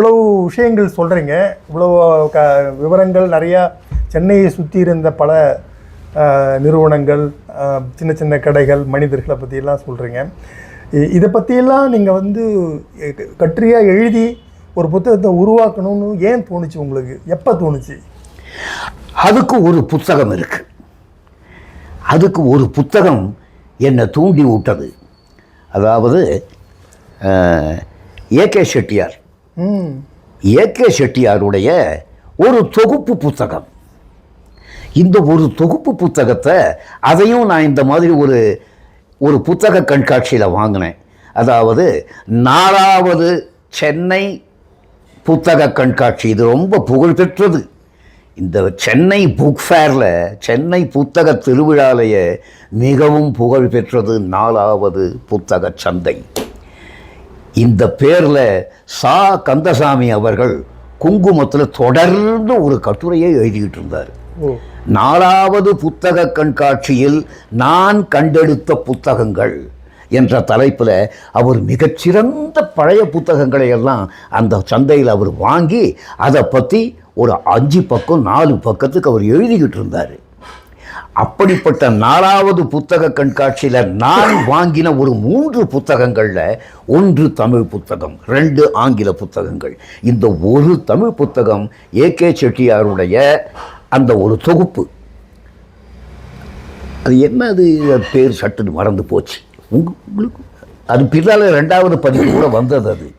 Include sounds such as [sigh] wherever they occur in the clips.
இவ்வளவு விஷயங்கள் சொல்கிறீங்க இவ்வளவு க விவரங்கள் நிறையா சென்னையை சுற்றி இருந்த பல நிறுவனங்கள் சின்ன சின்ன கடைகள் மனிதர்களை பற்றியெல்லாம் சொல்கிறீங்க இதை பற்றியெல்லாம் நீங்கள் வந்து கற்றியாக எழுதி ஒரு புத்தகத்தை உருவாக்கணும்னு ஏன் தோணுச்சு உங்களுக்கு? எப்போ தோணுச்சு? அதுக்கு ஒரு புத்தகம் இருக்குது அதுக்கு ஒரு புத்தகம் என்னை தூண்டி விட்டது. அதாவது ஏகே செட்டியார். ஏகே செட்டியாருடைய ஒரு தொகுப்பு புத்தகம். இந்த ஒரு தொகுப்பு புத்தகத்தை அதையும் நான் இந்த மாதிரி ஒரு ஒரு புத்தக கண்காட்சியில் வாங்கினேன். அதாவது நாலாவது சென்னை புத்தக கண்காட்சி. இது ரொம்ப புகழ்பெற்றது. இந்த சென்னை புக் ஃபேரில் சென்னை புத்தக திருவிழாலேயே மிகவும் புகழ்பெற்றது நாலாவது புத்தக சந்தை. இந்த பேரில் சா கந்தசாமி அவர்கள் குங்குமத்தில் தொடர்ந்து ஒரு கட்டுரையை எழுதிக்கிட்டு இருந்தார். நாலாவது புத்தக கண்காட்சியில் நான் கண்டெடுத்த புத்தகங்கள் என்ற தலைப்பில் அவர் மிகச்சிறந்த பழைய புத்தகங்களை எல்லாம் அந்த சந்தையில் அவர் வாங்கி அதை பற்றி ஒரு அஞ்சு பக்கம் நாலு பக்கத்துக்கு அவர் எழுதிக்கிட்டு இருந்தார். அப்படிப்பட்ட நாலாவது புத்தக கண்காட்சியில் நான் வாங்கின ஒரு மூன்று புத்தகங்களில் ஒன்று தமிழ் புத்தகம் ரெண்டு ஆங்கில புத்தகங்கள். இந்த ஒரு தமிழ் புத்தகம் ஏகே செட்டியாருடைய அந்த ஒரு தொகுப்பு. அது என்ன அது பேர் சட்டுன்னு மறந்து போச்சு. உங்களுக்கு? அது பின்னால் ரெண்டாவது பதிவு கூட வந்தது அது.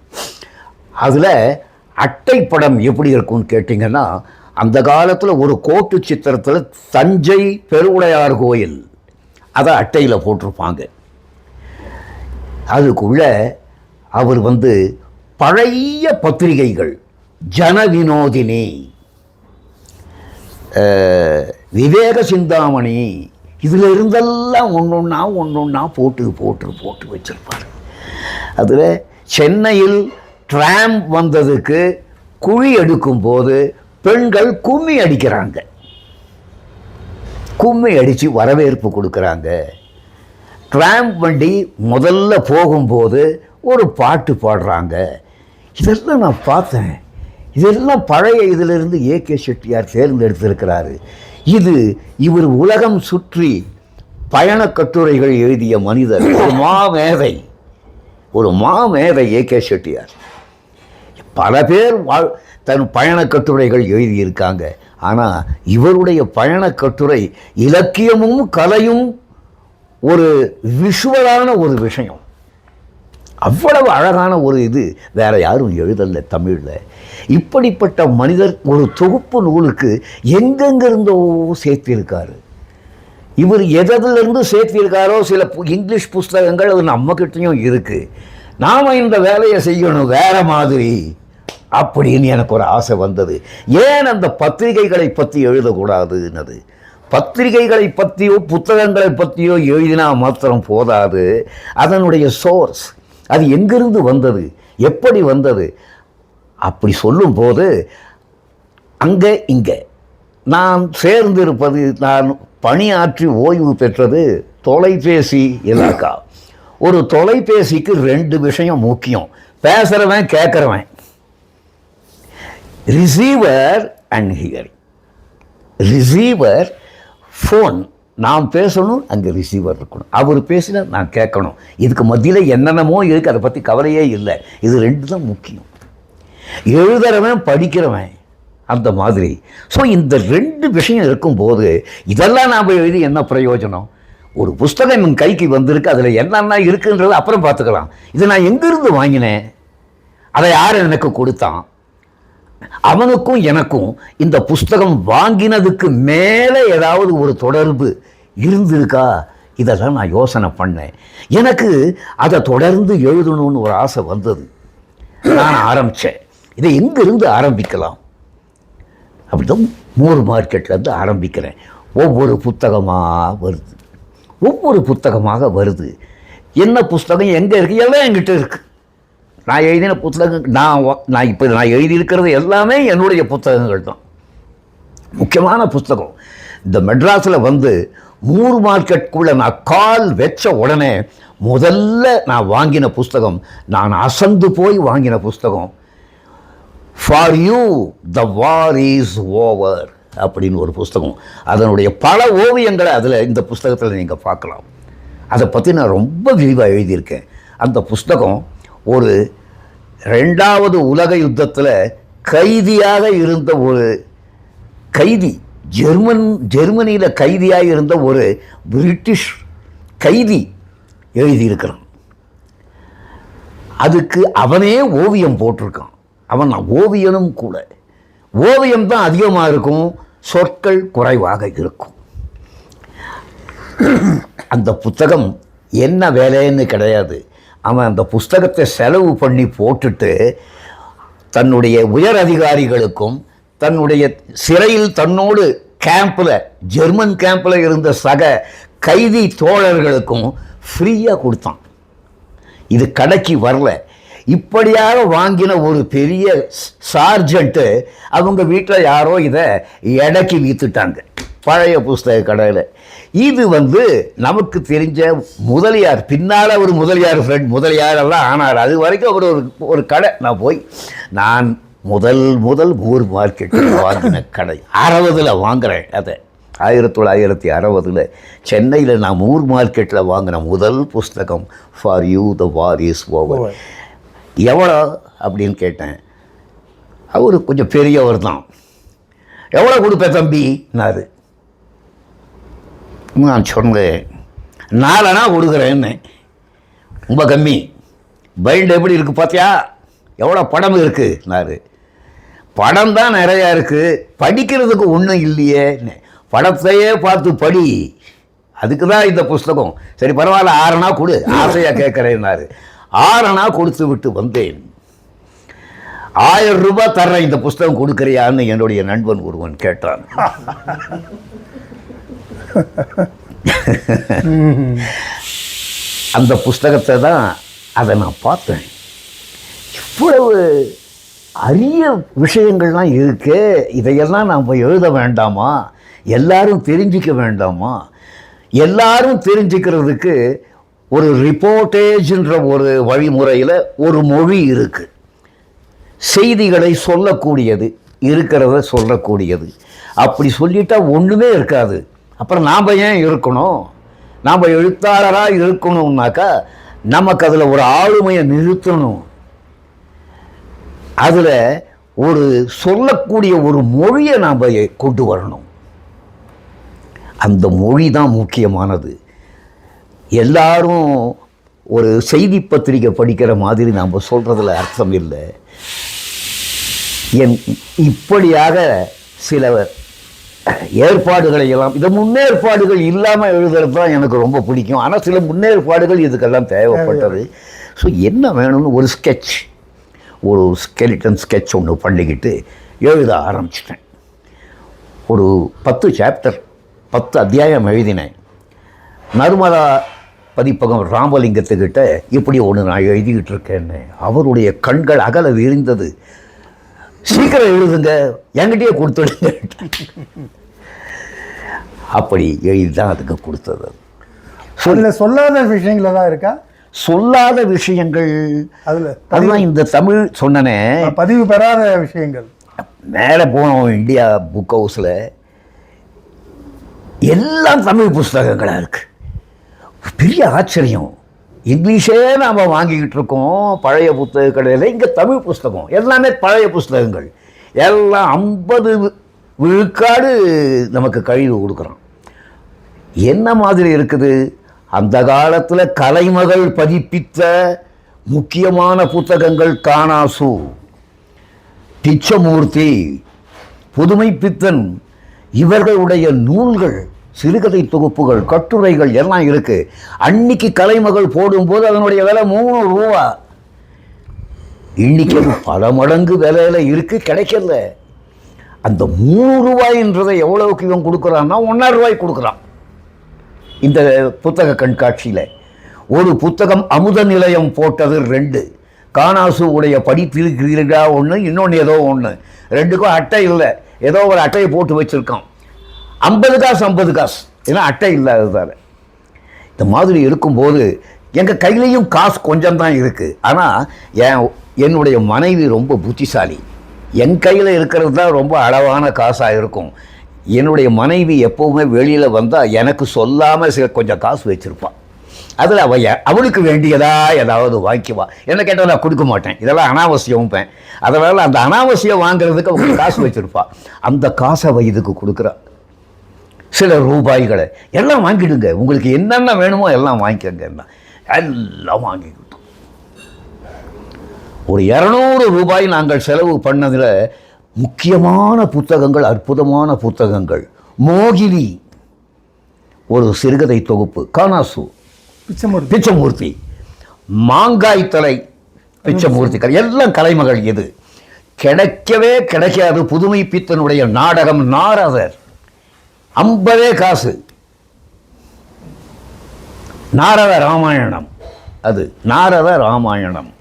அதில் அட்டை படம் எப்படி இருக்கும்னு கேட்டிங்கன்னா அந்த காலத்தில் ஒரு கோட்டு சித்திரத்தில் தஞ்சை பெருவுடையார் கோயில். அதை அட்டையில் போட்டிருப்பாங்க. அதுக்குள்ள அவர் வந்து பழைய பத்திரிகைகள் ஜன வினோதினி விவேக சிந்தாமணி இதில் இருந்தெல்லாம் ஒன்றொன்னா ஒன்றொன்னா போட்டு போட்டு போட்டு வச்சிருப்பார். அதில் சென்னையில் ட்ராம் வந்ததுக்கு குழி எடுக்கும்போது பெண்கள் கும்மி அடிக்கிறாங்க. கும்மி அடித்து வரவேற்பு கொடுக்குறாங்க. ட்ராம்ப் வண்டி முதல்ல போகும்போது ஒரு பாட்டு பாடுறாங்க. இதெல்லாம் நான் பார்த்தேன். இதெல்லாம் பழைய இதிலிருந்து ஏகே செட்டியார் தேர்ந்தெடுத்திருக்கிறாரு. இது இவர் உலகம் சுற்றி பயணக் கட்டுரைகள் எழுதிய மனிதர். ஒரு மாமேதை. ஒரு மாமேதை ஏகே செட்டியார். பல பேர் வாழ் தன் பயணக் கட்டுரைகள் எழுதியிருக்காங்க. ஆனால் இவருடைய பயணக் கட்டுரை இலக்கியமும் கலையும் ஒரு விஷுவலான ஒரு விஷயம். அவ்வளவு அழகான ஒரு இது வேற யாரும் எழுதல தமிழில். இப்படிப்பட்ட மனிதர் ஒரு தொகுப்பு நூலுக்கு எங்கெங்கிருந்தோ சேர்த்திருக்காரு. இவர் எதிலிருந்து சேர்த்திருக்காரோ சில பு- இங்கிலீஷ் புஸ்தகங்கள் அது நம்மக்கிட்டையும் இருக்குது நாம் இந்த வேலையை செய்யணும் வேற மாதிரி. அப்படின்னு எனக்கு ஒரு ஆசை வந்தது. ஏன் அந்த பத்திரிகைகளை பற்றி எழுதக்கூடாதுன்னது? பத்திரிகைகளை பற்றியோ புத்தகங்களை பற்றியோ எழுதினா மாத்திரம் போதாது. அதனுடைய சோர்ஸ் அது எங்கிருந்து வந்தது? எப்படி வந்தது? அப்படி சொல்லும்போது அங்கே இங்கே. நான் சேர்ந்திருப்பது நான் பணியாற்றி ஓய்வு பெற்றது தொலைபேசி இலாக்கா. ஒரு தொலைபேசிக்கு ரெண்டு விஷயம் முக்கியம். பேசுகிறவன் கேட்குறவன் receiver and hear receiver phone நாம் பேசணும் அங்கே ரிசீவர் இருக்கணும். அவர் பேசினா நான் கேட்கணும். இதுக்கு மத்தியில் என்னென்னமோ இருக்குது அதை பற்றி கவலையே இல்லை. இது ரெண்டு தான் முக்கியம். எழுதுறவன் படிக்கிறவன் அந்த மாதிரி. ஸோ இந்த ரெண்டு விஷயம் இருக்கும்போது இதெல்லாம் நாம் எழுதி என்ன பிரயோஜனம்? ஒரு புஸ்தகம் என் கைக்கு வந்திருக்கு அதில் என்னென்ன இருக்குன்றது அப்புறம் பார்த்துக்கலாம். இதை நான் எங்கேருந்து வாங்கினேன்? அதை யார் எனக்கு கொடுத்தான்? அவனுக்கும் எனக்கும் இந்த புஸ்தகம் வாங்கினதுக்கு மேலே ஏதாவது ஒரு தொடர்பு இருந்திருக்கா? இதெல்லாம் நான் யோசனை பண்ணேன். எனக்கு அதை தொடர்ந்து எழுதணும்னு ஒரு ஆசை வந்தது. நான் ஆரம்பித்தேன் இதை எங்கிருந்து ஆரம்பிக்கலாம்? அப்படிதான் மூர் மார்க்கெட்லேருந்து ஆரம்பிக்கிறேன். ஒவ்வொரு புத்தகமாக வருது. ஒவ்வொரு புத்தகமாக வருது. என்ன புஸ்தகம் எங்கே இருக்குது எல்லாம் என்கிட்ட இருக்குது நான் எழுதின புத்தகங்கள் நான் நான் இப்போ நான் எழுதியிருக்கிறது எல்லாமே என்னுடைய புத்தகங்கள் தான். முக்கியமான புத்தகம். இந்த மெட்ராஸில் வந்து மூர் மார்க்கெட்டுக்குள்ளே நான் கால் வச்ச உடனே முதல்ல நான் வாங்கின புஸ்தகம் நான் அசந்து போய் வாங்கின புஸ்தகம் for you the war is over அப்படின்னு ஒரு புஸ்தகம் அதனுடைய பல ஓவியங்களை அதில் இந்த புஸ்தகத்தில் நீங்கள் பார்க்கலாம். அதை பற்றி நான் ரொம்ப விரிவாக எழுதியிருக்கேன். அந்த புஸ்தகம் ஒரு ரெண்டாவது உலக யுத்தத்தில் கைதியாக இருந்த ஒரு கைதி ஜெர்மன் ஜெர்மனியில் கைதியாக இருந்த ஒரு பிரிட்டிஷ் கைதி எழுதியிருக்கிறான். அதுக்கு அவனே ஓவியம் போட்டிருக்கான். அவன் ஓவியனும் கூட. ஓவியம் தான் அதிகமாக இருக்கும் சொற்கள் குறைவாக இருக்கும். அந்த புத்தகம் என்ன வேலைன்னு கிடையாது. அவன் அந்த புஸ்தகத்தை செலவு பண்ணி போட்டுட்டு தன்னுடைய உயர் அதிகாரிகளுக்கும் தன்னுடைய சிறையில் தன்னோடு கேம்பில் ஜெர்மன் கேம்பில் இருந்த சக கைதி தோழர்களுக்கும் ஃப்ரீயாக கொடுத்தான். இது கடைக்கு வரல. இப்படியாக வாங்கின ஒரு பெரிய சார்ஜென்ட்டு அவங்க வீட்டில் யாரோ இதை எடைக்கு விற்றுட்டாங்க பழைய புஸ்தக கடையில். இது வந்து நமக்கு தெரிஞ்ச முதலியார் பின்னால் ஒரு முதலியார் ஃப்ரெண்ட் முதலியார் எல்லாம் ஆனார். அது வரைக்கும் அவர் ஒரு ஒரு கடை. நான் போய் நான் முதல் முதல் ஊர் மார்க்கெட்டில் வாங்கின கடை. அறுபதில் வாங்குறேன் அதை. ஆயிரத்தி தொள்ளாயிரத்தி அறுபதில் சென்னையில் நான் ஊர் மார்க்கெட்டில் வாங்கின முதல் புஸ்தகம் for you the war is over. எவ்வளோ அப்படின்னு கேட்டேன். அவர் கொஞ்சம் பெரியவர் தான். எவ்வளோ கொடுப்ப தம்பினாரு நான். நான் சொன்னேன் நாலனா கொடுக்குறேன்னு ரொம்ப கம்மி பைண்ட் எப்படி இருக்குது பார்த்தியா எவ்வளோ படம் இருக்குன்னாரு படம் தான் நிறையா இருக்குது படிக்கிறதுக்கு ஒன்றும் இல்லையே. படத்தையே பார்த்து படி. அதுக்கு தான் இந்த புஸ்தகம். சரி பரவாயில்ல ஆறனா கொடு. ஆசையாக கேட்குறேன்னாரு ஆறனா கொடுத்து விட்டு வந்தேன். ஆயிரம் ரூபாய் தர்றேன் இந்த புஸ்தகம் கொடுக்குறியான்னு என்னுடைய நண்பன் ஒருவன் கேட்டான். அந்த புஸ்தகத்தை தான் அதை நான் பார்த்தேன். இவ்வளவு அரிய விஷயங்கள்லாம் இருக்கு. இதையெல்லாம் நாம் எழுத வேண்டாமா? எல்லாரும் தெரிஞ்சிக்க வேண்டாமா? எல்லாரும் தெரிஞ்சுக்கிறதுக்கு ஒரு ரிப்போர்ட்டேஜ்ன்ற ஒரு வழிமுறையில் ஒரு மொழி இருக்குது செய்திகளை சொல்லக்கூடியது இருக்கிறத சொல்லக்கூடியது. அப்படி சொல்லிட்டா ஒன்றுமே இருக்காது. அப்புறம் நாம் ஏன் இருக்கணும்? நாம் எழுத்தாளராக இருக்கணும்னாக்கா நமக்கு அதில் ஒரு ஆளுமையை நிறுத்தணும். அதில் ஒரு சொல்லக்கூடிய ஒரு மொழியை நாம் கொண்டு வரணும். அந்த மொழி தான் முக்கியமானது. எல்லாரும் ஒரு செய்தி பத்திரிக்கை படிக்கிற மாதிரி நாம் சொல்கிறதுல அர்த்தம் இல்லை. என் இப்படியாக சில ஏற்பாடுகளை எல்லாம் இந்த முன்னேற்பாடுகள் இல்லாமல் எழுதுறது தான் எனக்கு ரொம்ப பிடிக்கும். ஆனால் சில முன்னேற்பாடுகள் இதுக்கெல்லாம் தேவைப்பட்டது. ஸோ என்ன வேணும்னு ஒரு ஸ்கெட்ச் ஒரு ஸ்கெலிட்டன் ஸ்கெட்ச் ஒன்று பண்ணிக்கிட்டு எழுத ஆரம்பிச்சிட்டேன். ஒரு பத்து சாப்டர் பத்து அத்தியாயம் எழுதினேன். நர்மதா பதிப்பகம் ராமலிங்கத்துக்கிட்ட இப்படி ஒன்று நான் எழுதிக்கிட்டு இருக்கேன்னு. அவருடைய கண்கள் அகல விரிந்தது. சீக்கிரம் எழுதுங்க. என்கிட்டயே கொடுத்துடுங்க அப்படி எழுதி தான் அதுக்கு கொடுத்தது. அதில் சொல்லாத விஷயங்கள் தான் இருக்கா? சொல்லாத விஷயங்கள். அதில் அதுதான் இந்த தமிழ் சொன்னனே. பதிவு பெறாத விஷயங்கள். மேலே போனோம் இந்தியா புக் ஹவுஸில் எல்லாம் தமிழ் புஸ்தகங்களாக இருக்கு. பெரிய ஆச்சரியம். இங்கிலீஷே நாம் வாங்கிக்கிட்டு இருக்கோம் பழைய புத்தகங்கள் இங்கே தமிழ் புஸ்தகம் எல்லாமே பழைய புஸ்தகங்கள். எல்லாம் ஐம்பது விழுக்காடு நமக்கு கழிவு கொடுக்குறோம் என்ன மாதிரி இருக்குது? அந்த காலத்தில் கலைமகள் பதிப்பித்த முக்கியமான புத்தகங்கள் காணாசு பிச்சமூர்த்தி புதுமைப்பித்தன் இவர்களுடைய நூல்கள் சிறுகதை தொகுப்புகள் கட்டுரைகள் எல்லாம் இருக்கு. அன்னைக்கு கலைமகள் போடும்போது அதனுடைய விலை மூணு ரூபா. இன்னைக்கு அது பல மடங்கு விலையில இருக்கு கிடைக்கல. அந்த மூணு ரூபாய்ன்றதை எவ்வளவுக்கு இவன் கொடுக்குறான்னா ஒன்றரை ரூபாய் கொடுக்குறான். இந்த புத்தக கண்காட்சியில். ஒரு புத்தகம் அமுத நிலையம் போட்டது ரெண்டு. காணாசு உடைய படித்திருக்கிறீர்களா ஒன்று இன்னொன்று ஏதோ ஒன்று ரெண்டுக்கும் அட்டை இல்லை. ஏதோ ஒரு அட்டையை போட்டு வச்சுருக்கான். ஐம்பது காசு ஐம்பது காசு. ஏன்னா அட்டை இல்லாததால். இந்த மாதிரி இருக்கும்போது எங்கள் கையிலையும் காசு கொஞ்சம் தான் இருக்குது ஆனால் என் என்னுடைய மனைவி ரொம்ப புத்திசாலி. என் கையில் இருக்கிறது தான் ரொம்ப அளவான காசாக இருக்கும். என்னுடைய மனைவி எப்போவுமே வெளியில் வந்தால் எனக்கு சொல்லாமல் சில கொஞ்சம் காசு வச்சுருப்பான் அதில் அவ அவளுக்கு வேண்டியதா ஏதாவது வாங்கிக்குவா. என்ன கேட்டால் நான் கொடுக்க மாட்டேன். இதெல்லாம் அனாவசியம்ப்பேன். அதனால் அந்த அனாவசியம் வாங்குறதுக்கு அவங்க காசு வச்சுருப்பாள் அந்த காசை அவள் இதுக்கு கொடுக்குறா. சில ரூபாய்களை எல்லாம் வாங்கிடுங்க. உங்களுக்கு என்னென்ன வேணுமோ எல்லாம் வாங்கிக்கங்க எல்லாம் வாங்கிக்கிட்டோம். ஒரு இரநூறு ரூபாய் நாங்கள் செலவு பண்ணதில் முக்கியமான புத்தகங்கள் அற்புதமான புத்தகங்கள். மோகினி ஒரு சிறுகதை தொகுப்பு. கானாசு பிச்சைமூர்த்தி. பிச்சமூர்த்தி. மாங்காய் தலை பிச்சமூர்த்தி. கலை எல்லாம் கலைமகள் இது கிடைக்கவே கிடைக்காது. புதுமை பித்தனுடைய நாடகம் நாரதர். ஐம்பதே காசு. நாரத ராமாயணம். அது நாரத ராமாயணம்.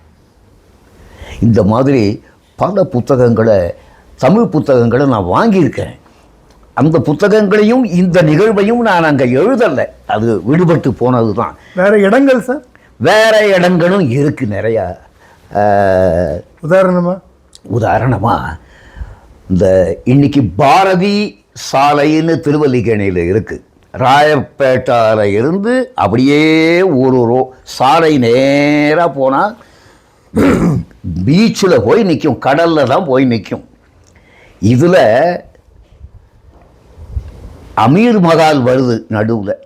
இந்த மாதிரி பல புத்தகங்களை தமிழ் புத்தகங்களை நான் வாங்கியிருக்கேன். அந்த புத்தகங்களையும் இந்த நிகழ்வையும் நான் அங்கே எழுதலை. அது விடுபட்டு போனது தான் வேற இடங்கள் சார்? வேற இடங்களும் இருக்கு நிறையா. அஹ், உதாரணமா? உதாரணமா இந்த இன்னைக்கு பாரதி சாலைன்னு திருவல்லிக்கேணியில் இருக்குது ராயப்பேட்டால இருந்து அப்படியே ஒரு ரோ சாலை நேராக போனால் பீச்சில் போய் நிற்கும் கடலில் தான் போய் நிற்கும் இதில் அமீர் மகால் வருது நடுவில்.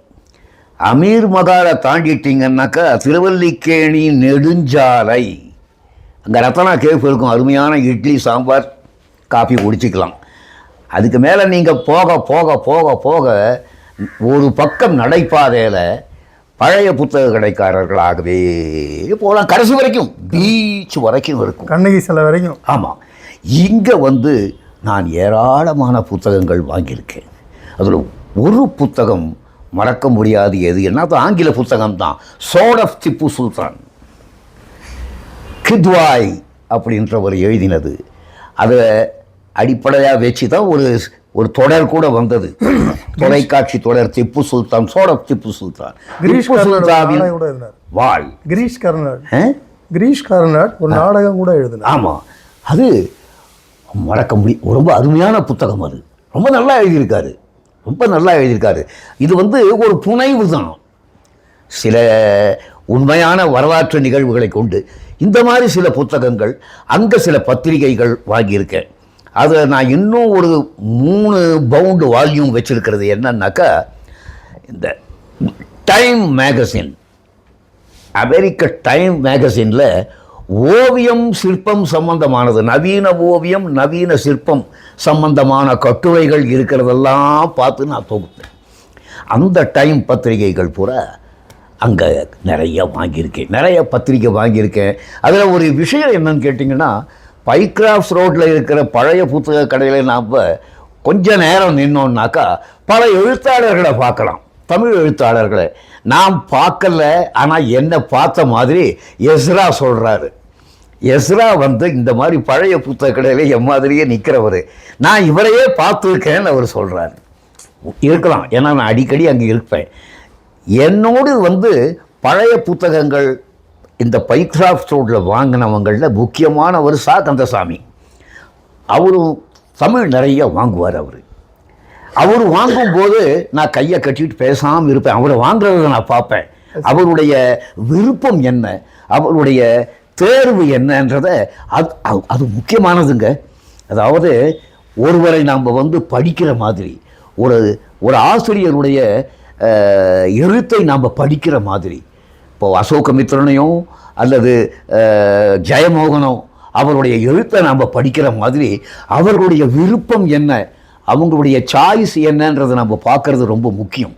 அமீர் மகாலை தாண்டிட்டிங்கன்னாக்கா திருவல்லிக்கேணி நெடுஞ்சாலை. அங்கே ரத்தனா கேஃப் இருக்கும் அருமையான இட்லி சாம்பார் காஃபி குடிச்சிக்கலாம். அதுக்கு மேலே நீங்கள் போக போக போக போக ஒரு பக்கம் நடைபாதையில் பழைய புத்தக கடைக்காரர்களாகவே போகலாம் கடைசி வரைக்கும் பீச் வரைக்கும் இருக்கும். கண்ணகி சிலை வரைக்கும். ஆமாம் இங்கே வந்து நான் ஏராளமான புத்தகங்கள் வாங்கியிருக்கேன். அதில் ஒரு புத்தகம் மறக்க முடியாது எது என்ன? அது ஆங்கில புத்தகம் தான். சோட் ஆஃப் திப்பு சுல்தான் கித்வாய் அப்படின்றவர் எழுதினது. அதை அடிப்படையாக வச்சு தான் ஒரு ஒரு தொடர் கூட வந்தது. [clears throat] தொலைக்காட்சி தொடர் திப்பு சுல்தான் சோட் திப்பு சுல்தான். கிரீஷ் சுல்தாவின் வாழ். கிரீஷ் கர்னாட் ஆ? கிரீஷ் கர்னாட் ஒரு நாடகம் கூட எழுதினார். ஆமாம் அது மறக்க முடியும் ரொம்ப அருமையான புத்தகம் அது. ரொம்ப நல்லா எழுதியிருக்காரு. ரொம்ப நல்லா எழுதியிருக்காரு. இது வந்து ஒரு புனைவு தான். சில உண்மையான வரலாற்று நிகழ்வுகளை கொண்டு இந்த மாதிரி சில புத்தகங்கள் அங்கே சில பத்திரிகைகள் வாங்கியிருக்கேன். அதில் நான் இன்னும் ஒரு மூணு பவுண்டு வால்யூம் வச்சுருக்கிறது என்னன்னாக்கா இந்த டைம் மேகசின் அமெரிக்க டைம் மேகசினில் ஓவியம் சிற்பம் சம்பந்தமானது நவீன ஓவியம் நவீன சிற்பம் சம்பந்தமான கட்டுரைகள் இருக்கிறதெல்லாம் பார்த்து நான் தொகுத்தேன். அந்த டைம் பத்திரிகைகள் பூரா அங்கே நிறைய வாங்கியிருக்கேன். நிறைய பத்திரிக்கை வாங்கியிருக்கேன். அதில் ஒரு விஷயம் என்னன்னு கேட்டிங்கன்னா பைக்ராஃப்ட்ஸ் ரோட்டில் இருக்கிற பழைய புத்தக கடையில் நாம் கொஞ்ச நேரம் நின்னோம்னாக்கா பல எழுத்தாளர்களை பார்க்கலாம். தமிழ் எழுத்தாளர்களை. நாம் பார்க்கல ஆனால் என்னை பார்த்த மாதிரி எஸ்ரா சொல்கிறாரு எஸ்ரா வந்து இந்த மாதிரி பழைய புத்தக கடையில் என் மாதிரியே நிற்கிறவர் நான் இவரையே பார்த்துருக்கேன்னு அவர் சொல்கிறாரு இருக்கலாம். ஏன்னா நான் அடிக்கடி அங்கே இருப்பேன். என்னோடு வந்து பழைய புத்தகங்கள் இந்த பைக்ராஃப்ட் ரோட்டில் வாங்கினவங்களில் முக்கியமானவர் சா கந்தசாமி. அவரும் தமிழ் நிறைய வாங்குவார் அவர். அவர் வாங்கும்போது நான் கையை கட்டிட்டு பேசாமல் இருப்பேன். அவரை வாங்குறத நான் பார்ப்பேன். அவருடைய விருப்பம் என்ன? அவருடைய தேர்வு என்னன்றதை அது அது- முக்கியமானதுங்க. அதாவது ஒருவரை நாம் வந்து படிக்கிற மாதிரி ஒரு ஒரு ஆசிரியருடைய எழுத்தை நாம் படிக்கிற மாதிரி இப்போ அசோகமித்ரனையோ அல்லது ஜெயமோகனோ அவருடைய எழுத்தை நாம் படிக்கிற மாதிரி அவர்களுடைய விருப்பம் என்ன? அவங்களுடைய சாய்ஸ் என்னன்றதை நம்ம பார்க்கறது ரொம்ப முக்கியம்.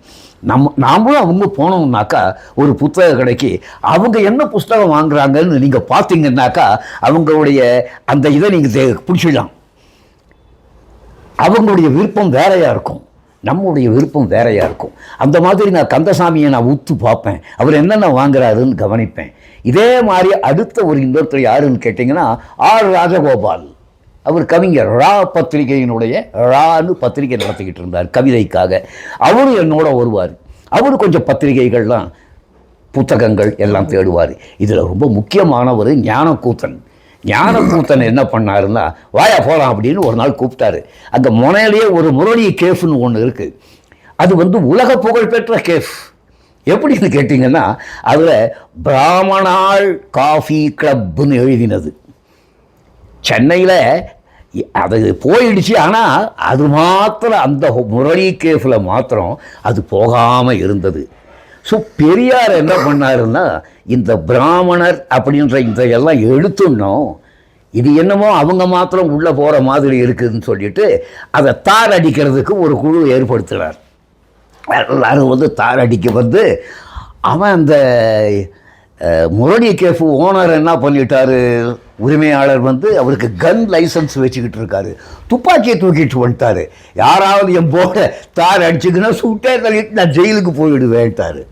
நம்ம நாமளும் அவங்க போனோம்னாக்கா ஒரு புத்தக கடைக்கு அவங்க என்ன புஸ்தகம் வாங்குறாங்கன்னு நீங்கள் பார்த்தீங்கன்னாக்கா அவங்களுடைய அந்த இதை நீங்கள் பிடிச்சிடலாம். அவங்களுடைய விருப்பம் வேறையாக இருக்கும். நம்முடைய விருப்பம் வேறையாக இருக்கும். அந்த மாதிரி நான் கந்தசாமியை நான் உத்து பார்ப்பேன். அவர் என்னென்ன வாங்குறாருன்னு கவனிப்பேன். இதே மாதிரி அடுத்த ஒரு இன்னொருத்தர் யாருன்னு கேட்டிங்கன்னா ஆர் ராஜகோபால். அவர் கவிஞர். ரா பத்திரிகையினுடைய ரான்னு பத்திரிகை நடத்திக்கிட்டு இருந்தார் கவிதைக்காக. அவரும் என்னோட வருவார். அவர் கொஞ்சம் பத்திரிகைகள்லாம் புத்தகங்கள் எல்லாம் தேடுவார். இதில் ரொம்ப முக்கியமானவர் ஞானக்கூத்தன். ஞானக்கூத்தன் என்ன பண்ணாருன்னா வாயா போகலாம் அப்படின்னு ஒரு நாள் கூப்பிட்டாரு. அந்த முனையிலேயே ஒரு முரளி கேஃப்னு ஒன்று இருக்குது அது வந்து உலக புகழ்பெற்ற கேஃப். எப்படின்னு கேட்டிங்கன்னா அதில் பிராமணாள் காஃபி கிளப்புன்னு எழுதினது. சென்னையில் அது போயிடுச்சு ஆனால் அது மாத்திரம் அந்த முரளி கேஃபில் மாத்திரம் அது போகாமல் இருந்தது. ஸோ பெரியார் என்ன பண்ணாருன்னா இந்த பிராமணர் அப்படின்ற இந்த எல்லாம் எடுத்துடணும் இது என்னமோ அவங்க மாத்திரம் உள்ளே போகிற மாதிரி இருக்குதுன்னு சொல்லிட்டு அதை தார் அடிக்கிறதுக்கு ஒரு குழு ஏற்படுத்துகிறார் எல்லாரும் வந்து தார் அடிக்க வந்து அவன் அந்த முரளி கேஃபு ஓனர் என்ன பண்ணிட்டாரு? உரிமையாளர் வந்து அவருக்கு கன் லைசன்ஸ் வச்சுக்கிட்டு இருக்காரு. துப்பாக்கியை தூக்கிட்டு வந்துட்டாரு. யாராவது என் போட தார் அடிச்சுக்கினா சுட்டே தள்ளிட்டு நான் ஜெயிலுக்கு போயிடுவேன்ட்டாரு.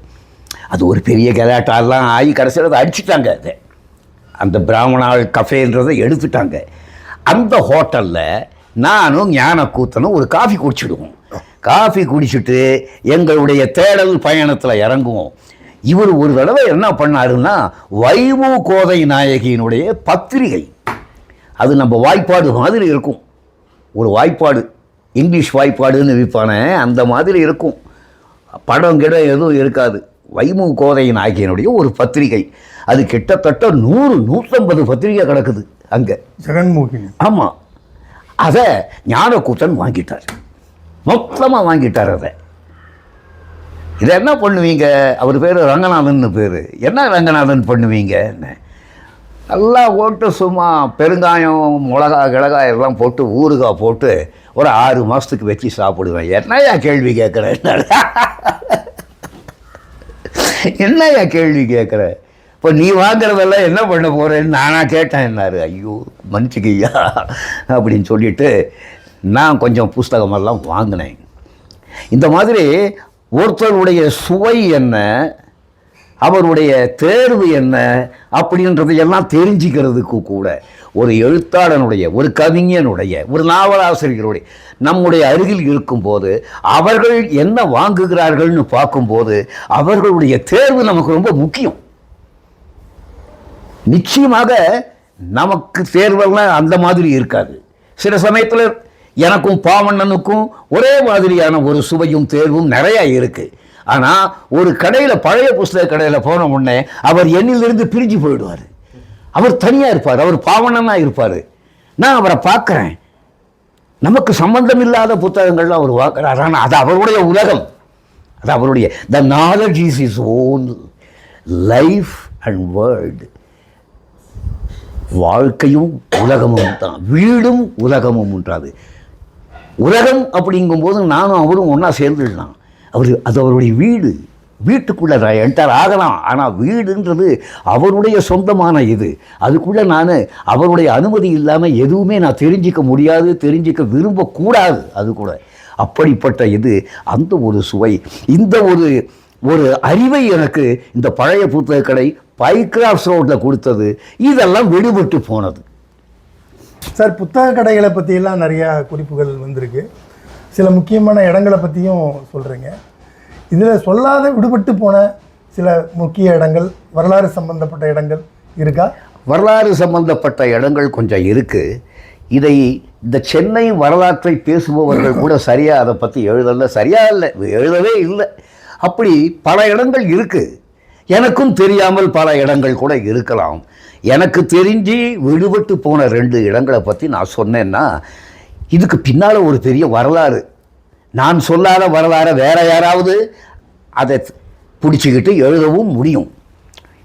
அது ஒரு பெரிய கலாட்டாலாம் ஆகி கடைசியில் அதை அடிச்சுட்டாங்க அதை. அந்த பிராமணாள் கஃபேன்றதை எடுத்துட்டாங்க. அந்த ஹோட்டலில் நானும் ஞானக்கூத்தனும் ஒரு காஃபி குடிச்சிடுவோம். காஃபி குடிச்சிட்டு எங்களுடைய தேடல் பயணத்தில் இறங்குவோம். இவர் ஒரு தடவை என்ன பண்ணாருன்னா வைமு கோதை நாயகியினுடைய பத்திரிகை. அது நம்ம வாய்ப்பாடு மாதிரி இருக்கும். ஒரு வாய்ப்பாடு இங்கிலீஷ் வாய்ப்பாடுன்னு விற்பானே அந்த மாதிரி இருக்கும். படம் கிட எதுவும் இருக்காது. வைமு கோதை நாயகியினுடைய ஒரு பத்திரிகை. அது கிட்டத்தட்ட நூறு நூற்றம்பது பத்திரிகை கிடக்குது அங்கே. ஜெகன்மோகினி. ஆமாம் அதை ஞானக்கூத்தன் வாங்கிட்டார். மொத்தமாக வாங்கிட்டார் அதை. இதை என்ன பண்ணுவீங்க? அவர் பேர் ரங்கநாதன் பேர். என்ன ரங்கநாதன் பண்ணுவீங்க நல்லா போட்டு சும்மா பெருங்காயம் மிளகா கிழகா எல்லாம் போட்டு ஊறுகாய் போட்டு ஒரு ஆறு மாதத்துக்கு வச்சு சாப்பிடுவேன். என்னையா கேள்வி கேட்குறேன் என்னையா கேள்வி கேட்குற இப்போ நீ வாங்குறதெல்லாம் என்ன பண்ண போகிறேன்னு நானாக கேட்டேன் என்னாரு. ஐயோ மன்னிச்சுக்கையா அப்படின்னு சொல்லிட்டு நான் கொஞ்சம் புஸ்தகமெல்லாம் வாங்கினேன். இந்த மாதிரி ஒருத்தருடைய சுவை என்ன? அவருடைய தேர்வு என்ன அப்படின்றதை எல்லாம் தெரிஞ்சுக்கிறதுக்கு கூட ஒரு எழுத்தாளனுடைய ஒரு கவிஞனுடைய ஒரு நாவலாசிரியருடைய நம்முடைய அருகில் இருக்கும்போது அவர்கள் என்ன வாங்குகிறார்கள்னு பார்க்கும்போது அவர்களுடைய தேர்வு நமக்கு ரொம்ப முக்கியம். நிச்சயமாக நமக்கு தேர்வெல்லாம் அந்த மாதிரி இருக்காது. சில சமயத்தில் எனக்கும் பாவண்ணனுக்கும் ஒரே மாதிரியான ஒரு சுவையும் தேர்வும் நிறையா இருக்குது ஆனால் ஒரு கடையில் பழைய புஸ்தக கடையில் போன உடனே அவர் என்னிலிருந்து பிரிஞ்சு போயிடுவார். அவர் தனியாக இருப்பார் அவர் பாவனனாக இருப்பார். நான் அவரை பார்க்குறேன். நமக்கு சம்பந்தம் இல்லாத புத்தகங்கள்லாம் அவர் பார்க்குறார் ஆனால் அது அவருடைய உலகம். அது அவருடைய the knowledge is is own life and world வாழ்க்கையும் உலகமும் தான். வீடும் உலகமும் உண்டாது. உலகம் அப்படிங்கும்போது நானும் அவரும் ஒன்றா சேர்ந்துடலாம். அவர் அது அவருடைய வீடு. வீட்டுக்குள்ளே நான் என்டர் ஆகலாம். ஆனால் வீடுன்றது அவருடைய சொந்தமான இது. அதுக்குள்ளே நான் அவருடைய அனுமதி இல்லாமல் எதுவுமே நான் தெரிஞ்சிக்க முடியாது தெரிஞ்சிக்க விரும்பக்கூடாது. அது கூட அப்படிப்பட்ட இது அந்த ஒரு சுவை. இந்த ஒரு ஒரு அறிவை எனக்கு இந்த பழைய புத்தக கடை பைக்ராஃப்ட்ஸ் ரோட்டில் கொடுத்தது. இதெல்லாம் விடுபட்டு போனது. சார் புத்தக கடைகளை பற்றியெல்லாம் நிறையா குறிப்புகள் வந்திருக்கு. சில முக்கியமான இடங்களை பற்றியும் சொல்கிறீங்க இதில் சொல்லாத விடுபட்டு போன சில முக்கிய இடங்கள் வரலாறு சம்பந்தப்பட்ட இடங்கள் இருக்கா? வரலாறு சம்பந்தப்பட்ட இடங்கள் கொஞ்சம் இருக்குது இதை இந்த சென்னை வரலாற்றை பேசுபவர்கள் கூட சரியாக அதை பற்றி எழுதல? சரியாக இல்லை. எழுதவே இல்லை. அப்படி பல இடங்கள் இருக்குது எனக்கும் தெரியாமல் பல இடங்கள் கூட இருக்கலாம். எனக்கு தெரிஞ்சு விடுபட்டு போன ரெண்டு இடங்களை பற்றி நான் சொன்னேன்னா இதுக்கு பின்னால் ஒரு பெரிய வரலாறு. நான் சொல்லாத வரலாறை வேற யாராவது அதை பிடிச்சிக்கிட்டு எழுதவும் முடியும்.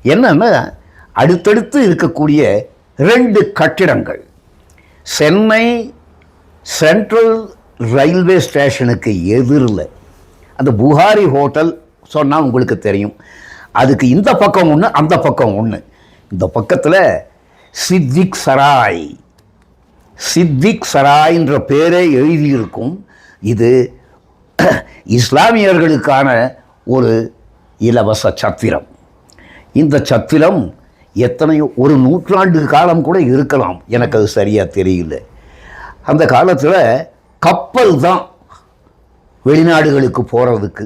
என்னென்னா அடுத்தடுத்து இருக்கக்கூடிய ரெண்டு கட்டிடங்கள். சென்னை சென்ட்ரல் ரயில்வே ஸ்டேஷனுக்கு எதிரில். அந்த புகாரி ஹோட்டல் சொன்னால் உங்களுக்கு தெரியும். அதுக்கு இந்த பக்கம் ஒன்று அந்த பக்கம் ஒன்று இந்த பக்கத்தில் சித்திக் சராய். சித்திக் சராய்ன்ற பேரே எழுதியிருக்கும். இது இஸ்லாமியர்களுக்கான ஒரு இலவச சத்திரம். இந்த சத்திரம் எத்தனையோ ஒரு நூற்றாண்டு காலம் கூட இருக்கலாம். எனக்கு அது சரியாக தெரியல. அந்த காலத்தில் கப்பல் தான் வெளிநாடுகளுக்கு போகிறதுக்கு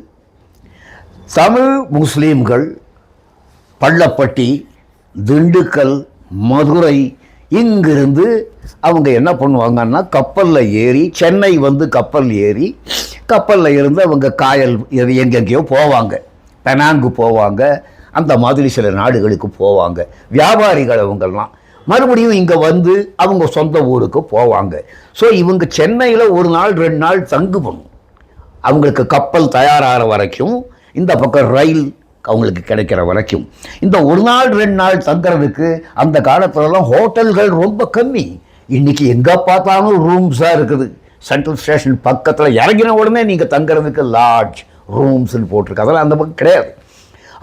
தமிழ் முஸ்லீம்கள் பள்ளப்பட்டி திண்டுக்கல் மதுரை இங்கிருந்து அவங்க என்ன பண்ணுவாங்கன்னா கப்பலில் ஏறி சென்னை வந்து கப்பல் ஏறி கப்பலில் இருந்து அவங்க காயல் எங்கெங்கேயோ போவாங்க. பெனாங்கு போவாங்க. அந்த மாதிரி சில நாடுகளுக்கு போவாங்க. வியாபாரிகள் அவங்கெல்லாம். மறுபடியும் இங்கே வந்து அவங்க சொந்த ஊருக்கு போவாங்க. ஸோ இவங்க சென்னையில் ஒரு நாள் ரெண்டு நாள் தங்கு பண்ணும் அவங்களுக்கு கப்பல் தயாராகிற வரைக்கும் இந்த பக்கம் ரயில் அவங்களுக்கு கிடைக்கிற வரைக்கும். இந்த ஒரு நாள் ரெண்டு நாள் தங்குறதுக்கு அந்த காலத்துலலாம் ஹோட்டல்கள் ரொம்ப கம்மி. இன்றைக்கி எங்கே பார்த்தாலும் ரூம்ஸாக இருக்குது. சென்ட்ரல் ஸ்டேஷன் பக்கத்தில் இறங்கின உடனே நீங்கள் தங்குறதுக்கு லாட்ஜ் ரூம்ஸ்னு போட்டிருக்கு. அதெல்லாம் அந்த பக்கம் கிடையாது.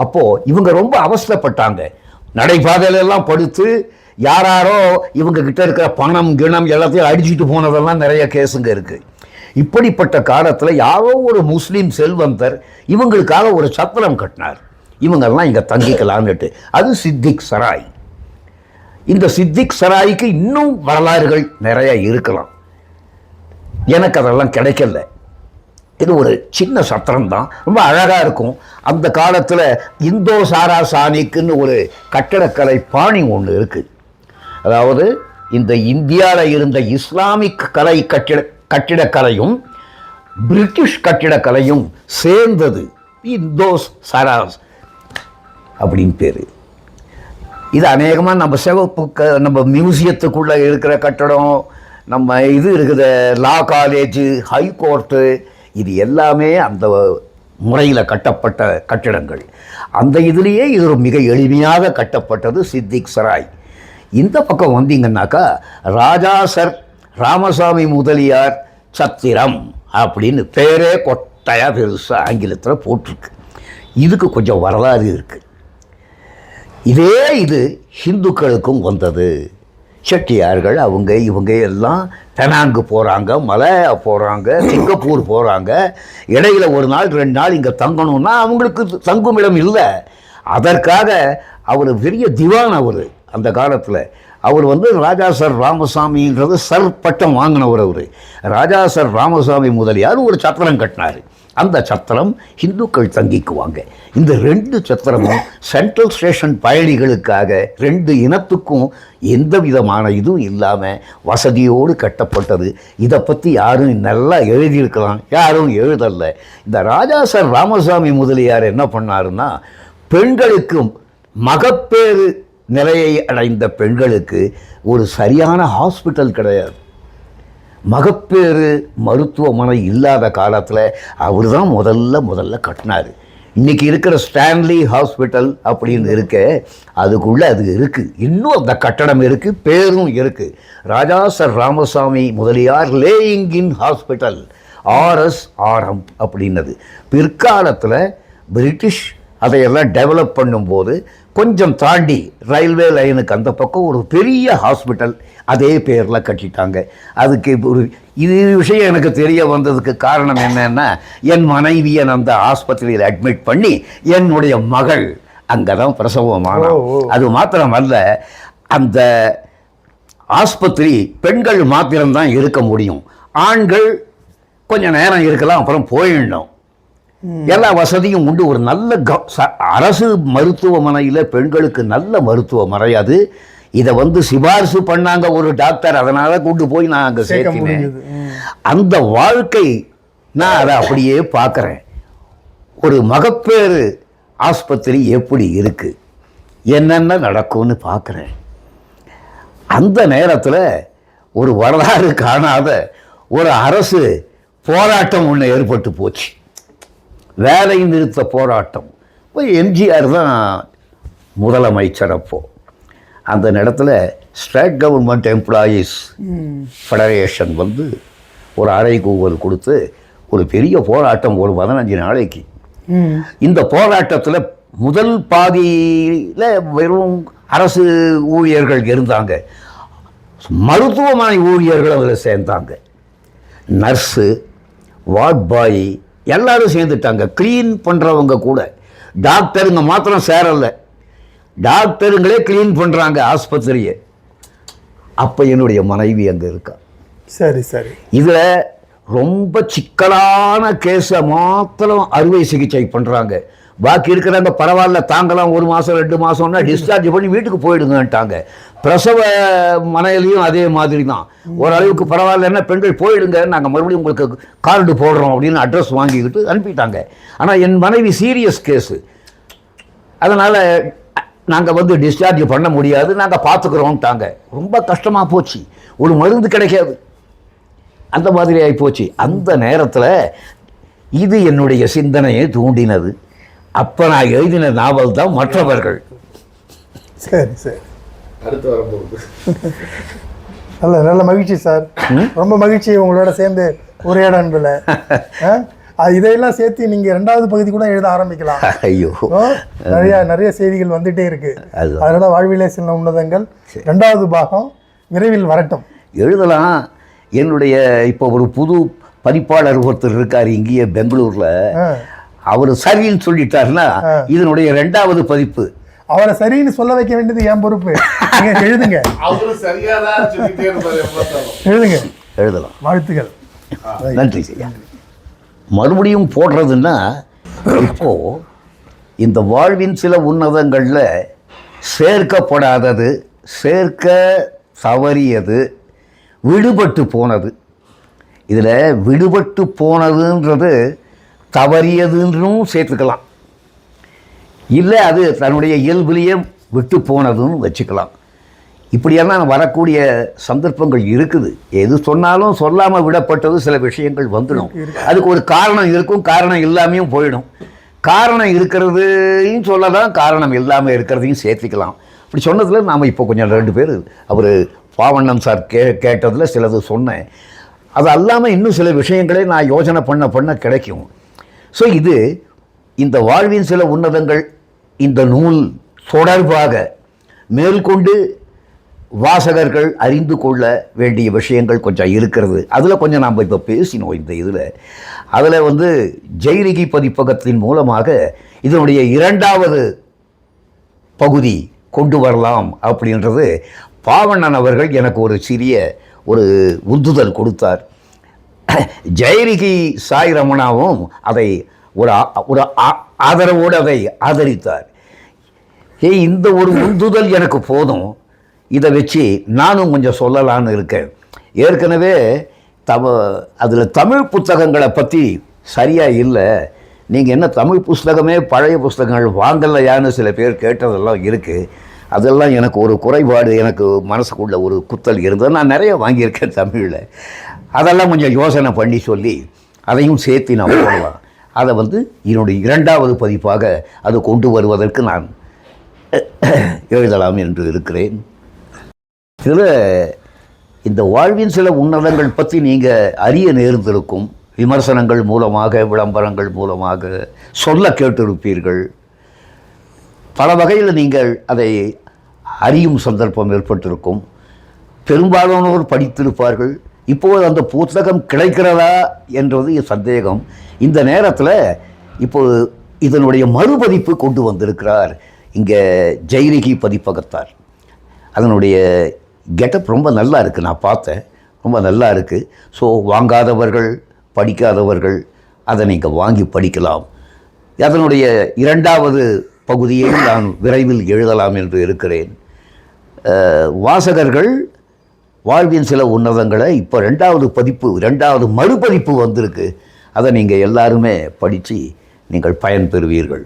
அப்போது இவங்க ரொம்ப அவஸ்தைப்பட்டாங்க. நடைபாதையிலெல்லாம் படுத்து யாராரோ இவங்க கிட்ட இருக்கிற பணம் கிணம் எல்லாத்தையும் அடிச்சுட்டு போனதெல்லாம் நிறைய கேஸுங்க இருக்குது இப்படிப்பட்ட காலத்தில் யாரோ ஒரு முஸ்லீம் செல்வந்தர் இவங்களுக்காக ஒரு சத்திரம் கட்டினார். இவங்கெல்லாம் இங்கே தங்கிக்கலான்னுட்டு அது சித்திக் சராய். இந்த சித்திக் சராய்க்கு இன்னும் வரலாறுகள் நிறைய இருக்கலாம். எனக்கு அதெல்லாம் கிடைக்கல. இது ஒரு சின்ன சத்திரம் தான் ரொம்ப அழகாக இருக்கும். அந்த காலத்தில் இந்தோ சாரா சானிக்குன்னு ஒரு கட்டடக்கலை பாணி ஒன்று இருக்குது அதாவது இந்த இந்தியாவில் இருந்த இஸ்லாமிக் கலை கட்டிட கட்டிடக்கலையும் பிரிட்டிஷ் கட்டிடக்கலையும் சேர்ந்தது. இந்தோஸ் சராஸ் அப்படின்னு பேர். இது அநேகமாக நம்ம சிவப்பு க நம்ம மியூசியத்துக்குள்ளே இருக்கிற கட்டடம் நம்ம இது இருக்குது லா காலேஜு ஹை கோர்ட்டு இது எல்லாமே அந்த முறையில் கட்டப்பட்ட கட்டிடங்கள். அந்த இதுலேயே இது ஒரு மிக எளிமையாக கட்டப்பட்டது சித்திக் சராய். இந்த பக்கம் வந்தீங்கன்னாக்கா ராஜாசர் ராமசாமி முதலியார் சத்திரம் அப்படின்னு பேரே கொட்டையாக பெருசாக ஆங்கிலத்தில் போட்டிருக்கு. இதுக்கு கொஞ்சம் வரலாறு இருக்குது இதே இது ஹிந்துக்களுக்கும் வந்தது. செட்டியார்கள் அவங்க இவங்க எல்லாம் பெனாங்கு போகிறாங்க மலையா போகிறாங்க சிங்கப்பூர் போகிறாங்க இடையில ஒரு நாள் ரெண்டு நாள் இங்கே தங்கணும்னா அவங்களுக்கு தங்குமிடம் இல்லை. அதற்காக அவர் பெரிய திவான் அவர் அந்த காலத்தில். அவர் வந்து ராஜா சர் ராமசாமின்றது சர் பட்டம் வாங்கினவர் அவர். ராஜா சர் ராமசாமி முதலியார் ஒரு சத்திரம் கட்டினார்? அந்த சத்திரம் இந்துக்கள் தங்கிக்குவாங்க. இந்த ரெண்டு சத்திரமும் சென்ட்ரல் ஸ்டேஷன் பயணிகளுக்காக ரெண்டு இனத்துக்கும் எந்த விதமான இதுவும் இல்லாமல் வசதியோடு கட்டப்பட்டது. இதை பற்றி யாரும் நல்லா எழுதியிருக்கலாம். யாரும் எழுதலை. இந்த ராஜா சார் ராமசாமி முதலியார் என்ன பண்ணாருன்னா பெண்களுக்கும் மகப்பேறு நிலையை அடைந்த பெண்களுக்கு ஒரு சரியான ஹாஸ்பிட்டல் கிடையாது. மகப்பேறு மருத்துவமனை இல்லாத காலத்தில் அவர் தான் முதல்ல முதல்ல கட்டினார். இன்றைக்கி இருக்கிற ஸ்டான்லி ஹாஸ்பிட்டல் அப்படின்னு இருக்க அதுக்குள்ளே அது இருக்குது இன்னும் அந்த கட்டடம் இருக்குது பேரும் இருக்குது Raja sir Ramasamy Mudaliar lying in hospital RS RM அப்படின்னது. பிற்காலத்தில் பிரிட்டிஷ் அதையெல்லாம் டெவலப் பண்ணும்போது கொஞ்சம் தாண்டி ரயில்வே லைனுக்கு அந்த பக்கம் ஒரு பெரிய ஹாஸ்பிட்டல் அதே பேரில் கட்டிட்டாங்க. அதுக்கு ஒரு இது விஷயம் எனக்கு தெரிய வந்ததுக்கு காரணம் என்னன்னா என் மனைவியை அந்த ஆஸ்பத்திரியில் அட்மிட் பண்ணி என்னுடைய மகள் அங்கே தான் பிரசவமானா. அது மாத்திரமல்ல அந்த ஆஸ்பத்திரி பெண்கள் மாத்திரம்தான் இருக்க முடியும். ஆண்கள் கொஞ்ச நேரம் இருக்கலாம் அப்புறம் போயிடணும். எல்லா வசதியும் உண்டு. ஒரு நல்ல க- அரசு மருத்துவமனையில் பெண்களுக்கு நல்ல மருத்துவமனை அது. இதை வந்து சிபாரிசு பண்ணாங்க ஒரு டாக்டர். அதனால கொண்டு போய் நான் அங்கே சேர்க்க சேர்த்தினேன். முடிஞ்சது. ம். அந்த வாழ்க்கை நான் அதை அப்படியே பார்க்குறேன். ஒரு மகப்பேறு ஆஸ்பத்திரி எப்படி இருக்கு? என்னென்ன நடக்கும்னு பார்க்குறேன். அந்த நேரத்தில் ஒரு வரலாறு காணாத ஒரு அரசு போராட்டம் ஒன்று ஏற்பட்டு போச்சு. வேலை நிறுத்த போராட்டம். இப்போ எம்ஜிஆர் தான் முதலமைச்சர் அப்போது அந்த நேரத்தில் ஸ்டேட் கவர்மெண்ட் எம்ப்ளாயீஸ் ஃபெடரேஷன் வந்து ஒரு அறை கூவல் கொடுத்து ஒரு பெரிய போராட்டம் ஒரு பதினஞ்சு நாளைக்கு. இந்த போராட்டத்தில் முதல் பாதியில் வெறும் அரசு ஊழியர்கள் இருந்தாங்க. மருத்துவமனை ஊழியர்கள் அதில் சேர்ந்தாங்க. நர்ஸு வார்ட் பாய் எல்லாரும் சேர்ந்துட்டாங்க. க்ளீன் பண்ணுறவங்க கூட. டாக்டருங்க மாத்திரம் சேரலை. டாக்டருங்களே க்ளீன் பண்ணுறாங்க ஆஸ்பத்திரியை. அப்போ என்னுடைய மனைவி அங்கே இருக்கா. சரி சரி. இதில் ரொம்ப சிக்கலான கேஸை மாத்திரம் அறுவை சிகிச்சை பண்ணுறாங்க பாக்கி இருக்கிறவங்க பரவாயில்ல தாங்கலாம் ஒரு மாதம் ரெண்டு மாதம்னா டிஸ்சார்ஜ் பண்ணி வீட்டுக்கு போயிடுங்கன்ட்டாங்க. பிரசவ மனையிலையும் அதே மாதிரி தான் ஓரளவுக்கு பரவாயில்லன்னா பெண்கள் போயிடுங்க நாங்கள் மறுபடியும் உங்களுக்கு கார்டு போடுறோம் அப்படின்னு அட்ரஸ் வாங்கிக்கிட்டு அனுப்பிட்டாங்க. ஆனால் என் மனைவி சீரியஸ் கேஸு அதனால் நாங்கள் வந்து டிஸ்சார்ஜ் பண்ண முடியாது நாங்கள் பார்த்துக்குறோம்ட்டாங்க ரொம்ப கஷ்டமாக போச்சு. ஒரு மருந்து கிடைக்காது. அந்த மாதிரி ஆகி போச்சு அந்த நேரத்தில் இது என்னுடைய சிந்தனையை தூண்டினது. அப்போ நான் எழுதின நாவல் தான் மற்றவர்கள். சரி சரி. அடுத்து வரும்போது. [laughs] நல்ல நல்ல மகிழ்ச்சி சார். ரொம்ப மகிழ்ச்சி உங்களோட சேர்ந்து உரையாடன்பில் இதையெல்லாம் சேர்த்து நீங்க ரெண்டாவது பகுதி கூட எழுத ஆரம்பிக்கலாம். ஐயோ. நிறைய நிறைய செய்திகள் வந்துட்டே இருக்கு. அதுதான். அதனால வாழ்விலே சில உன்னதங்கள். ரெண்டாவது பாகம் விரைவில் வரட்டும். எழுதலாம். என்னுடைய இப்போ ஒரு புது பதிப்பாளர் ஒருத்தர் இருக்கார் இங்கேயே பெங்களூரில். அவர் சரின்னு சொல்லிட்டாருன்னா இதனுடைய ரெண்டாவது பதிப்பு. அவரை சரின்னு சொல்ல வைக்க வேண்டியது என் பொறுப்பு. நீங்க எழுதுங்க. எழுதுங்க. எழுதலாம். வாழ்த்துக்கள். நன்றி மறுபடியும் போடுறதுன்னா இப்போ இந்த வாழ்வின் சில உன்னதங்களில் சேர்க்கப்படாதது சேர்க்க தவறியது விடுபட்டு போனது. இதில் விடுபட்டு போனதுன்றது தவறியதுன்னும் சேர்த்துக்கலாம். இல்லை அது தன்னுடைய இயல்புலேயே விட்டு போனதுன்னு வச்சுக்கலாம். இப்படியெல்லாம் வரக்கூடிய சந்தர்ப்பங்கள் இருக்குது. எது சொன்னாலும் சொல்லாமல் விடப்பட்டது சில விஷயங்கள் வந்துடும். அதுக்கு ஒரு காரணம் இருக்கும் காரணம் இல்லாமையும் போயிடும். காரணம் இருக்கிறதையும் சொல்லலாம் காரணம் இல்லாமல் இருக்கிறதையும் சேர்த்துக்கலாம். இப்படி சொன்னதில் நாம் இப்போ கொஞ்சம் ரெண்டு பேர் அவர் பாவண்ணன் சார் கே கேட்டதில் சிலது சொன்னேன். அது அல்லாமல் இன்னும் சில விஷயங்களே நான் யோசனை பண்ண பண்ண கிடைக்கும். ஸோ இது இந்த வாழ்வின் சில உன்னதங்கள் இந்த நூல் தொடர்பாக மேற்கொண்டு வாசகர்கள் அறிந்து கொள்ள வேண்டிய விஷயங்கள் கொஞ்சம் இருக்கிறது. அதில் கொஞ்சம் நாம் இப்போ பேசினோம் இந்த இதில். அதில் வந்து ஜெய்ரிகி பதிப்பகத்தின் மூலமாக இதனுடைய இரண்டாவது பகுதி கொண்டு வரலாம் அப்படின்றது பாவண்ணன் அவர்கள் எனக்கு ஒரு சிறிய ஒரு உந்துதல் கொடுத்தார். [coughs] ஜெயரிகி சாய் ரமணாவும் அதை ஒரு ஒரு ஆ- ஆதரவோடு அதை ஆதரித்தார். ஏய் இந்த ஒரு உந்துதல் எனக்கு போதும். இதை வச்சு நானும் கொஞ்சம் சொல்லலான்னு இருக்கேன். ஏற்கனவே தம அதில் தமிழ் புத்தகங்களை பற்றி சரியாக இல்லை. நீங்கள் என்ன தமிழ் புஸ்தகமே பழைய புஸ்தகங்கள் வாங்கலையான்னு சில பேர் கேட்டதெல்லாம் இருக்குது அதெல்லாம் எனக்கு ஒரு குறைபாடு எனக்கு மனசுக்குள்ள ஒரு குத்தல் இருந்தது. நான் நிறைய வாங்கியிருக்கேன் தமிழில். அதெல்லாம் கொஞ்சம் யோசனை பண்ணி சொல்லி அதையும் சேர்த்து நான் போடலாம் அதை வந்து என்னுடைய இரண்டாவது பதிப்பாக அது கொண்டு வருவதற்கு நான் எழுதலாம் என்று இருக்கிறேன். இதில் இந்த வாழ்வின் சில உன்னதங்கள் பற்றி நீங்கள் அறிய நேர்ந்திருக்கும் விமர்சனங்கள் மூலமாக விளம்பரங்கள் மூலமாக சொல்ல கேட்டிருப்பீர்கள். பல வகையில் நீங்கள் அதை அறியும் சந்தர்ப்பம் ஏற்பட்டிருக்கும். பெரும்பாலானோர் படித்திருப்பார்கள். இப்போது அந்த புத்தகம் கிடைக்கிறதா என்றது என் சந்தேகம். இந்த நேரத்தில் இப்போது இதனுடைய மறுபதிப்பு கொண்டு வந்திருக்கிறார். இங்கே ஜெயரிகி பதிப்பகத்தார். அதனுடைய கெட்டப் ரொம்ப நல்லா இருக்குது நான் பார்த்தேன். ரொம்ப நல்லா இருக்குது ஸோ வாங்காதவர்கள் படிக்காதவர்கள் அதை நீங்கள் வாங்கி படிக்கலாம். அதனுடைய இரண்டாவது பகுதியை நான் விரைவில் எழுதலாம் என்று இருக்கிறேன். வாசகர்கள் வாழ்வின் சில உன்னதங்களை இப்போ ரெண்டாவது பதிப்பு ரெண்டாவது மறுபதிப்பு வந்திருக்கு. அதை நீங்கள் எல்லாருமே படித்து நீங்கள் பயன்பெறுவீர்கள்.